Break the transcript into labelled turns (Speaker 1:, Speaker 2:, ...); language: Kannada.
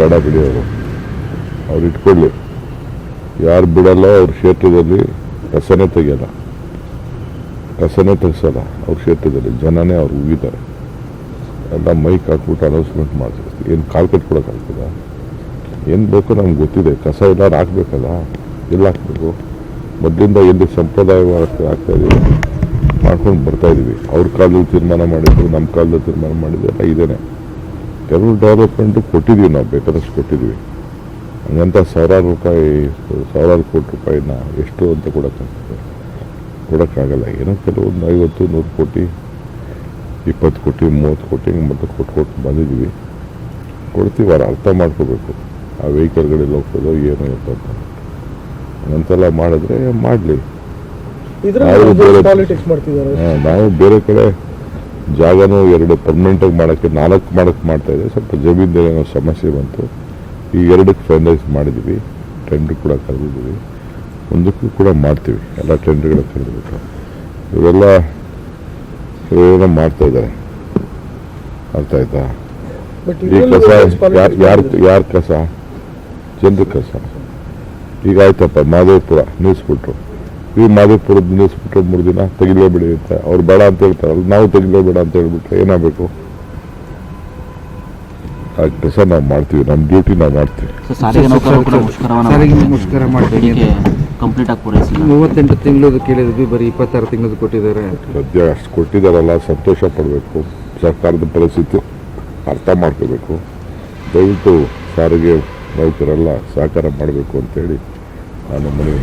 Speaker 1: ಬೇಡ ಬಿಡಿ ಅವರು. ಅವ್ರು ಇಟ್ಕೊಳ್ಳಿ. ಯಾರು ಬಿಡಲ್ಲ ಅವ್ರ ಕ್ಷೇತ್ರದಲ್ಲಿ ಕಸನೇ ತೆಗಿಯಲ್ಲ. ಕಸನೇ ತೆಗೆಸಲ್ಲ ಅವ್ರ ಕ್ಷೇತ್ರದಲ್ಲಿ. ಜನನೇ ಅವ್ರು ಉಗಿತಾರೆ. ಎಲ್ಲ ಮೈಕ್ ಹಾಕ್ಬಿಟ್ಟು ಅನೌನ್ಸ್ಮೆಂಟ್ ಮಾಡ್ತಾರೆ ಏನು ಕಾಲು ಕಟ್ಕೊಡೋಕ್ಕಾಗ್ತದ ಏನು ಬೇಕೋ ನಮ್ಗೆ ಗೊತ್ತಿದೆ. ಕಸ ಎಲ್ಲಾರು ಹಾಕ್ಬೇಕಲ್ಲ? ಎಲ್ಲಿ ಹಾಕ್ಬೇಕು? ಮೊದಲಿಂದ ಎಲ್ಲಿ ಸಂಪ್ರದಾಯವಾಗಿ ಆಗ್ತಾ ಇದೀವಿ ಮಾಡ್ಕೊಂಡು ಬರ್ತಾಯಿದ್ದೀವಿ ಅವ್ರ ಕಾಲದಲ್ಲಿ ತೀರ್ಮಾನ ಮಾಡಿದ್ರು ನಮ್ಮ ಕಾಲದಲ್ಲಿ ತೀರ್ಮಾನ ಮಾಡಿದ್ರೆ ಇದೇನೆ. ಕೆಲವು ಡೆವಲಪ್ಮೆಂಟು ಕೊಟ್ಟಿದ್ದೀವಿ ನಾವು ಬೇಕಾದಷ್ಟು ಕೊಟ್ಟಿದ್ದೀವಿ. ಹಂಗಂತ ಸಾವಿರಾರು ರೂಪಾಯಿ ಸಾವಿರಾರು ಕೋಟಿ ರೂಪಾಯಿನ ಎಷ್ಟು ಅಂತ ಕೊಡೋಕ್ಕಾಗ್ತದೆ ಕೊಡೋಕ್ಕಾಗಲ್ಲ. ಏನೋ ಕೆಲವೊಂದು ಐವತ್ತು ನೂರು ಕೋಟಿ ಇಪ್ಪತ್ತು ಕೋಟಿ ಮೂವತ್ತು ಕೋಟಿ ಹಿಂಗೆ ಮತ್ತೆ ಕೊಟ್ಟು ಕೊಟ್ಟು ಬಂದಿದ್ದೀವಿ. ಕೊಡ್ತೀವಿ ಅವ್ರು ಅರ್ಥ ಮಾಡ್ಕೋಬೇಕು. ಆ ವೆಹಿಕಲ್ಗಳೆಲ್ಲ ಹೋಗ್ತದೋ ಏನೋ ಅಂತ. ಹಂಗಂತೆಲ್ಲ ಮಾಡಿದ್ರೆ ಮಾಡಲಿ. ನಾವು ಬೇರೆ ಕಡೆ ಜಾಗನೂ ಎರಡು ಪರ್ಮನೆಂಟಾಗಿ ಮಾಡೋಕ್ಕೆ ನಾಲ್ಕು ಮಾಡೋಕ್ಕೆ ಮಾಡ್ತಾ ಇದೆ. ಸ್ವಲ್ಪ ಜಮೀನ್ದು ಏನೋ ಸಮಸ್ಯೆ ಬಂತು. ಈ ಎರಡಕ್ಕೆ ಫೈನಲೈಸ್ ಮಾಡಿದ್ವಿ ಟೆಂಡ್ರ್ ಕೂಡ ಕರೆದಿದ್ದೀವಿ. ಒಂದಕ್ಕೂ ಕೂಡ ಮಾಡ್ತೀವಿ. ಎಲ್ಲ ಟೆಂಡ್ರ್ಗಳ ಕರೆದ್ಬಿಟ್ಟು ಇವೆಲ್ಲ ಏನೋ ಮಾಡ್ತಾ ಇದ್ದಾರೆ. ಅರ್ಥ ಆಯ್ತಾ? ಈ ಕಸ ಯಾರು ಯಾರು ಯಾರ ಕಸ? ಜನರ ಕಸ. ಈಗ ಆಯ್ತಪ್ಪ ಮಾದೇವಪುರ ನಿಲ್ಲಿಸ್ಬಿಟ್ರು ಈ ಮಾದೇಪುರದ ನಿಲ್ಲಿಸ್ಬಿಟ್ಟು ಮೂರು ದಿನ ತೆಗಿಲೇಬೇಡಿ ಅಂತ. ಅವ್ರು ಬೇಡ ಅಂತ ಹೇಳ್ತಾರಲ್ಲ ನಾವು ತೆಗಿಲೇಬೇಡ ಅಂತ ಹೇಳ್ಬಿಟ್ರೆ ಏನಾಗಬೇಕು? ಆ ಕೆಲಸ ನಾವು ಮಾಡ್ತೀವಿ. ನಮ್ಮ ಡ್ಯೂಟಿ ನಾವು ಮಾಡ್ತೀವಿ.
Speaker 2: ಮೂವತ್ತೆಂಟು ತಿಂಗಳದು ಕೇಳಿದ್ವಿ ಬರೀ ಇಪ್ಪತ್ತಾರು ತಿಂಗಳದು ಕೊಟ್ಟಿದ್ದಾರೆ.
Speaker 1: ಸದ್ಯ ಅಷ್ಟು ಕೊಟ್ಟಿದ್ದಾರಲ್ಲ ಸಂತೋಷ ಪಡಬೇಕು. ಸರ್ಕಾರದ ಪರಿಸ್ಥಿತಿ ಅರ್ಥ ಮಾಡ್ಕೋಬೇಕು. ದಯವಿಟ್ಟು ಸಾರಿಗೆ ನೌಕರೆಲ್ಲ ಸಹಕಾರ ಮಾಡಬೇಕು ಅಂತೇಳಿ 何で
Speaker 2: も無料に。